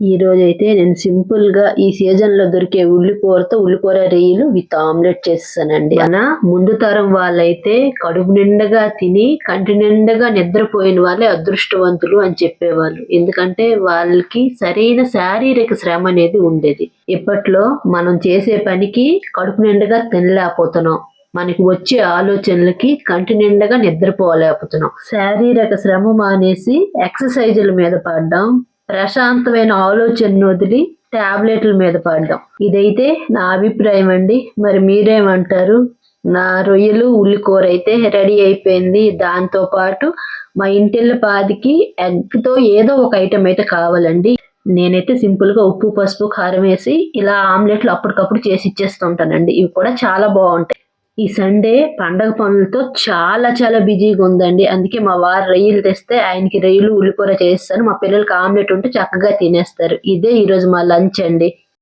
ఈ అయితే నేను సింపుల్గా ఈ సీజన్లో దొరికే ఉల్లికూరతో ఉల్లికూర రొయ్యలు విత్ ఆమ్లెట్ చేస్తానండి. మన ముందు తరం వాళ్ళైతే కడుపు నిండగా తిని కంటి నిండగా నిద్రపోయిన వాళ్ళే అదృష్టవంతులు అని చెప్పేవాళ్ళు. ఎందుకంటే వాళ్ళకి సరైన శారీరక శ్రమ అనేది ఉండేది. ఇప్పట్లో మనం చేసే పనికి కడుపు నిండగా తినలేకపోతున్నాం. మనకి వచ్చే ఆలోచనలకి కంటి నిండగా నిద్రపోలేకపోతున్నాం. శారీరక శ్రమ మానేసి ఎక్సర్సైజుల మీద పడ్డాం. ప్రశాంతమైన ఆలోచనను వదిలి ట్యాబ్లెట్ల మీద పడ్డాం. ఇదైతే నా అభిప్రాయం అండి. మరి మీరేమంటారు? నా రొయ్యలు ఉల్లికూర అయితే రెడీ అయిపోయింది. దాంతో పాటు మా ఇంటిల్ల పాదికి ఎగ్తో ఏదో ఒక ఐటెం అయితే కావాలండి. నేనైతే సింపుల్గా ఉప్పు పసుపు కారం వేసి ఇలా ఆమ్లెట్లు అప్పటికప్పుడు చేసి ఇచ్చేస్తుంటానండి ఇవి కూడా చాలా బాగుంటాయి. ఈ సండే పండగ పనులతో చాలా చాలా బిజీగా ఉందండి. అందుకే మా వారు రొయ్యలు తెస్తే ఆయనకి రొయ్యలు ఉల్లికూర చేస్తాను. మా పిల్లలకి ఆమ్లెట్ ఉంటే చక్కగా తినేస్తారు. ఇదే ఈరోజు మా లంచ్ అండి.